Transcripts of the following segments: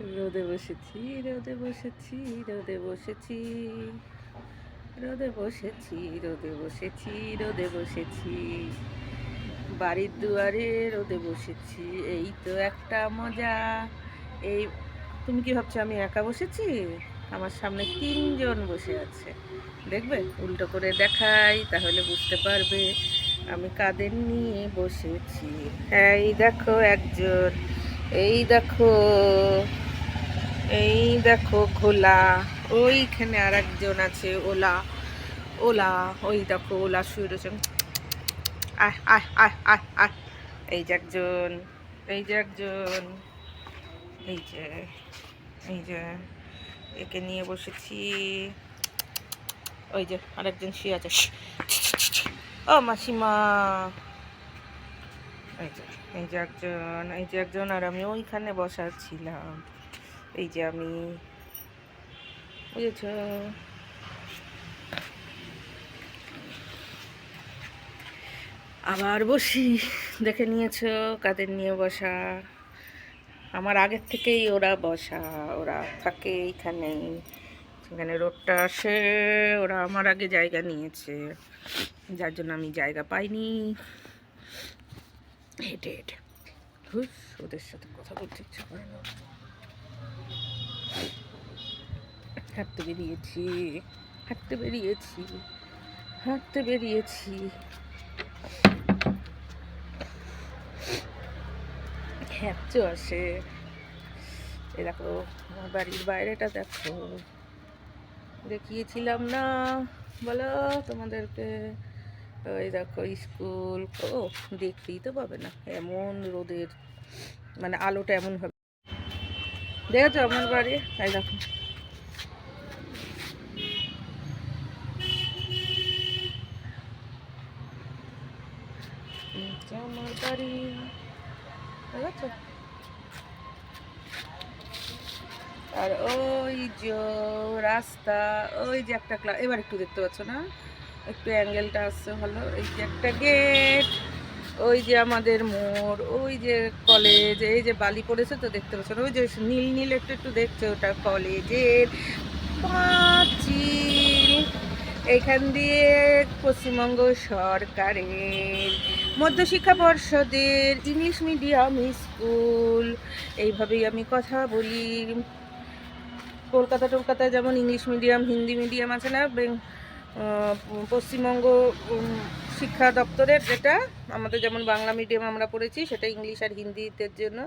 রোদে বসেছি রোদে বসেছি রোদে বসেছি। রোদে বসেছি রোদে বসেছি রোদে বসেছি। বাড়ির দুয়ারে রোদে বসেছি, এই তো একটা মজা। এই, তুমি কি ভাবছ আমি একা বসেছি? আমার সামনে তিনজন বসে আছে। দেখবে? উল্টো করে দেখাই, তাহলে বুঝতে পারবে আমি কাদের নিয়ে বসেছি। হ্যাঁ এই দেখো একজন, এই দেখো এই দেখো খোলা, ওইখানে আর একজন আছে, ওলা। ওলা, ওই দেখো ওলা শুয়ে রয়েছে। আয় এই যে একজন, এই যে একজন, এই যে এই যে, একে নিয়ে বসেছি। ওই যে আরেকজন শুয়ে আছে। ও মাসিমা। এই যে এই যে একজন, এই যে একজন, আর আমি ওইখানে বসা ছিলাম এই যে আমি বুঝেছ? আবার বসি, দেখে নিয়েছ কাদের নিয়ে বসা? আমার আগের থেকেই ওরা বসা, ওরা থাকে এইখানেই সেখানে রোডটা আসে, ওরা আমার আগে জায়গা নিয়েছে, যার জন্য আমি জায়গা পাইনি। হেঁটে হেঁটে। ওদের সাথে কথা বলতে ইচ্ছা করে না। হাঁটতে বেরিয়েছি হাঁটতে বেরিয়েছি হাঁটতে বেরিয়েছি। হ্যাঁচো আসে। এ দেখো, আমার বাড়ির বাইরেটা দেখো। দেখিয়েছিলাম না, বলো তোমাদেরকে। ওই দেখো, স্কুল। ও, দেখতেই তো পাবে না, এমন রোদের মানে আলোটা এমন হবে। দেখেছ আমার বাড়ি? এই দেখো। যে আমার বাড়ি দেখেছ আর ওই যে রাস্তা, ওই যে একটা ক্লাস এবার একটু দেখতে পাচ্ছ না? একটু অ্যাঙ্গেলটা আসছে ভালো। এই যে একটা গেট ওই যে আমাদের মোড়, ওই যে কলেজ এই যে বালি পড়েছে তো দেখতে পাচ্ছ ওই যে নীল নীল একটু একটু দেখছ ওটা কলেজের পাঁচিল। এইখান দিয়ে পশ্চিমবঙ্গ সরকারের মধ্যশিক্ষা পর্ষদের ইংলিশ মিডিয়াম স্কুল, এইভাবেই আমি কথা বলি। কলকাতা টলকাতায় যেমন ইংলিশ মিডিয়াম, হিন্দি মিডিয়াম আছে না পশ্চিমবঙ্গ শিক্ষা দপ্তরের যেটা, আমাদের যেমন বাংলা মিডিয়াম আমরা পড়েছি, সেটা ইংলিশ আর হিন্দিতে জন্য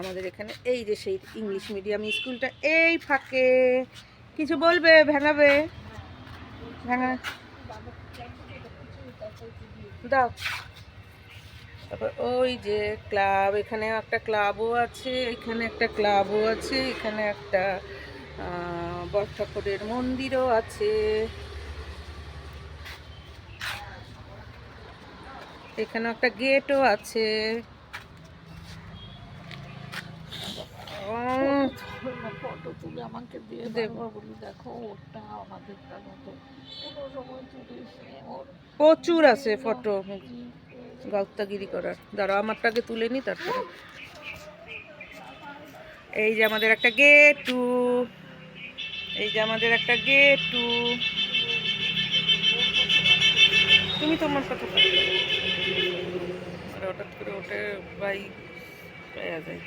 আমাদের এখানে এই যে সেই ইংলিশ মিডিয়াম স্কুলটা, এই ফাঁকে। কিছু বলবে, ভেঙাবে? ভেঙা দাও। তারপর ওই যে ক্লাব, এখানে একটা ক্লাবও আছে, এখানে একটা ক্লাবও আছে, এখানে একটা বড় ঠাকুরের মন্দিরও আছে। এখানে একটা গেটও আছে। ফটো তুলে আমাকে দিয়ে দেবো। বলি দেখো ওটা আমাদেরটা মতো কোনো সময় তুলিস প্রচুর আছে ফটো গাউত্তাগিরি করার। দাঁড়াও আমারটাকে তুলে নি তারপরে। এই যে আমাদের একটা গেটু। এই যে আমাদের একটা গেটু। তুমি তোমার কথা হঠাৎ করে ওঠে বাইক পাওয়া যায়।